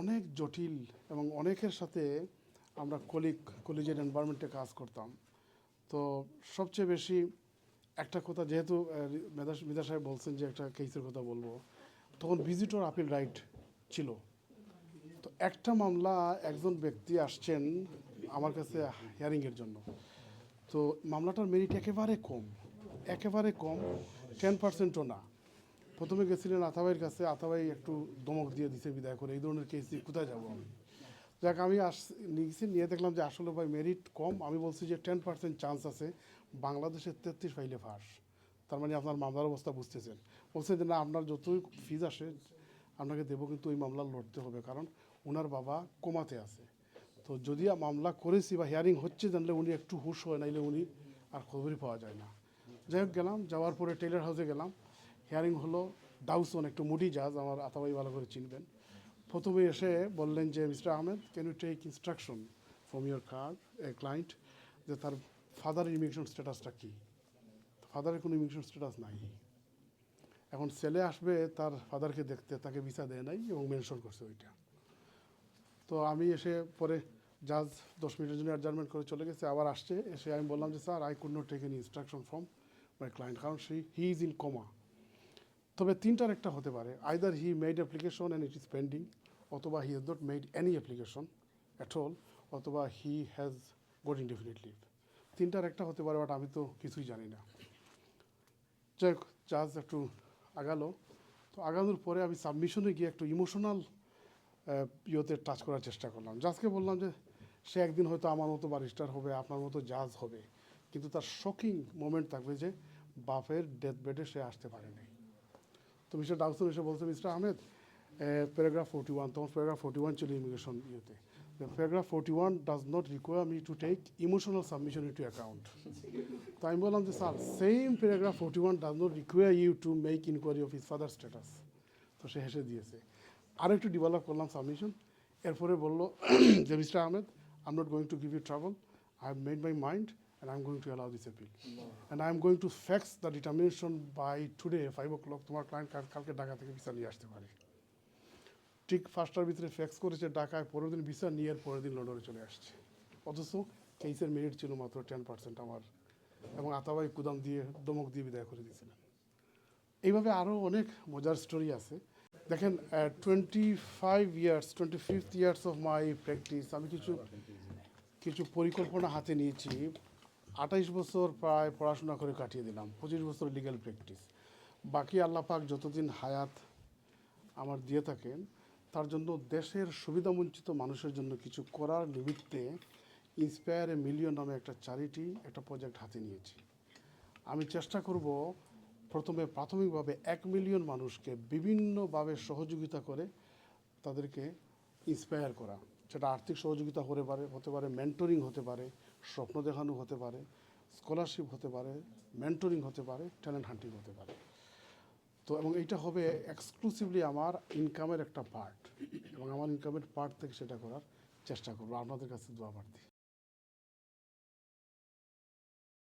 অনেক জটিল এবং অনেকের সাথে আমরা কলিগ, কলেজের এনভায়রনমেন্টে কাজ করতাম। তো সবচেয়ে বেশি একটা কথা যেহেতু মেধা মেধা সাহেব বলছেন যে একটা কেসের কথা বলব, তখন ভিজিটর আপিল রাইট ছিল। তো একটা মামলা একজন ব্যক্তি আসছেন আমার কাছে হিয়ারিংয়ের জন্য। তো মামলাটার মেরিট একেবারে কম একেবারে কম টেন পার্সেন্টও না। প্রথমে গেছিলেন আতাবাইয়ের কাছে, আতাবাই একটু দমক দিয়ে দিছে বিদায় করে, এই ধরনের কেস দিয়ে কোথায় যাব আমি? যাক, আমি আস, নিয়েছি, নিয়ে দেখলাম যে আসলে ভাই মেরিট কম, আমি বলছি যে টেন পার্সেন্ট চান্স আছে, বাংলাদেশের তেত্রিশ ফাইলে ফাঁস। তার মানে আপনার মামলার অবস্থা বুঝতেছেন। বলছে যে না, আপনার যতই ফিজ আসে, আপনাকে দেবো কিন্তু ওই মামলা লড়তে হবে, কারণ ওনার বাবা কোমাতে আছে। তো যদি মামলা করেছি বা হিয়ারিং হচ্ছে, জানলে উনি একটু হুশ হয়, নাইলে উনি আর খবরই পাওয়া যায় না। যাই হোক, গেলাম, যাওয়ার পরে টেলার হাউসে গেলাম। হিয়ারিং হলো ডাউসন একটু মুডি জাজ আমার আতাবাই ভালো করে চিনবেন। প্রথমে এসে বললেন যে, mister Ahmed can you take instruction from your card a client যে তার ফাদারের ইমিগ্রেশন স্ট্যাটাসটা কী? ফাদারের কোনো ইমিগ্রেশন স্ট্যাটাস নাই। এখন ছেলে আসবে, তার ফাদারকে দেখতে, তাকে ভিসা দেয় নাই এবং মেনশন করছে ওইটা। তো আমি এসে পরে জাজ দশ মিনিটের জন্য অ্যাডজার্টমেন্ট করে চলে গেছে, আবার আসছে। এসে আমি বললাম যে, sir I could not take any instruction from my client কারণ she he is in coma তবে তিনটার একটা হতে পারে। Either he made application and it is pending অথবা he has not made any application at all অথবা he has got indefinite leave তিনটার একটা হতে পারে বাট আমি তো কিছুই জানি না। যাই হোক জাজ একটু আগালো। তো আগানোর পরে আমি সাবমিশনে গিয়ে একটু ইমোশনাল ইয়েতে টাচ করার চেষ্টা করলাম। জাজকে বললাম যে, সে একদিন হয়তো আমার মতো বারিস্টার হবে, আপনার মতো জাজ হবে। কিন্তু তার শকিং মোমেন্ট থাকবে যে, বাপের ডেথ বেডে সে আসতে পারেনি। তো মিস্টার ডাউসন এসে বলছে, mister Ahmed paragraph forty one তখন প্যারাগ্রাফ ফোর্টি ওয়ান ছিল ইমিগ্রেশন ইয়েতে। Paragraph forty one does not require me to take emotional submission into account তো আমি বললাম যে, sir same paragraph forty one does not require you to make enquiry of his father status তো সে হেসে দিয়েছে। আরও একটু ডেভেলপ করলাম সাবমিশন এরপরে বলল যে, mister Ahmed I am not going to give you travel I have made my mind and I'm going to allow this appeal. And I'm going to fax the determination by today, o'clock তোমার client কালকে ঢাকা থেকে visa নিয়ে আসতে পারে। ঠিক faster ভিতরে fax করেছে ঢাকায় পরের দিন ভিসা নিয়ে পরের দিন লন্ডনে চলে আসছে। অথচ কেসের মেরিট ছিল মাত্র টেন পার্সেন্ট আমার। এবং আতাবাই কুদাম দিয়ে দমক দিয়ে বিদায় করে দিয়েছিলেন। এইভাবে আরও অনেক মজার স্টোরি আছে। দেখেন twenty five years twenty fifth years of my practice আমি কিছু কিছু পরিকল্পনা হাতে নিয়েছি। আঠাইশ বছর প্রায় পড়াশোনা করে কাটিয়ে দিলাম, পঁচিশ বছর লিগ্যাল প্র্যাকটিস বাকি আল্লাপাক যতদিন হায়াত আমার দিয়ে থাকেন, তার জন্য দেশের সুবিধাবঞ্চিত মানুষের জন্য কিছু করার নিমিত্তে ইন্সপায়ার এ মিলিয়ন নামে একটা চ্যারিটি একটা প্রজেক্ট হাতে নিয়েছি। আমি চেষ্টা করব প্রথমে প্রাথমিকভাবে এক মিলিয়ন মানুষকে বিভিন্নভাবে সহযোগিতা করে তাদেরকে ইন্সপায়ার করা। সেটা আর্থিক সহযোগিতা হতে পারে হতে পারে মেন্টরিং হতে পারে, স্বপ্ন দেখানো হতে পারে স্কলারশিপ হতে পারে মেন্টরিং হতে পারে ট্যালেন্ট হান্টিং হতে পারে। তো এবং এইটা হবে এক্সক্লুসিভলি আমার ইনকামের একটা পার্ট এবং আমার ইনকামের পার্ট থেকে সেটা করার চেষ্টা করব। আপনাদের কাছে দোয়া প্রার্থী।